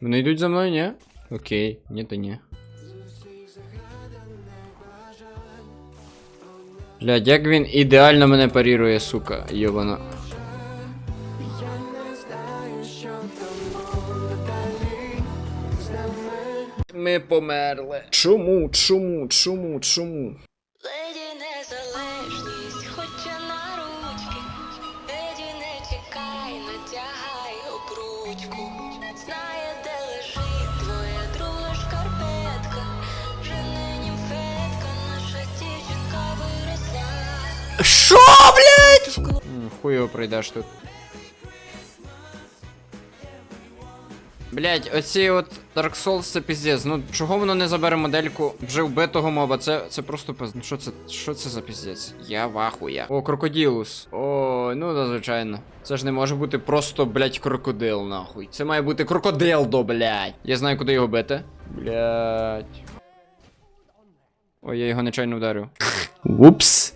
Вони йдуть за мною, ні? Окей, ні, то ні. Блядь, як він ідеально мене парірує, сука, йобана. Ми померли. Чому, чому, чому, чому? Леді незалежність, хоча на ручки. Леді не чекай, натягай обручку. Шо, блядь? Хуй його пройдеш тут. Блять, оці от Dark Souls це піздець. Ну чого воно не забере модельку вже вбитого моба? Це це просто пиз... Ну, Що це? Що це за піздець? Я в ахуя. О, крокоділус. О, ну да, звичайно. Це ж не може бути просто, блять, крокодил, нахуй. Це має бути крокодилдо, блять. Я знаю, куди його бити. Блять. Ой, я його нечайно вдарив. Упс.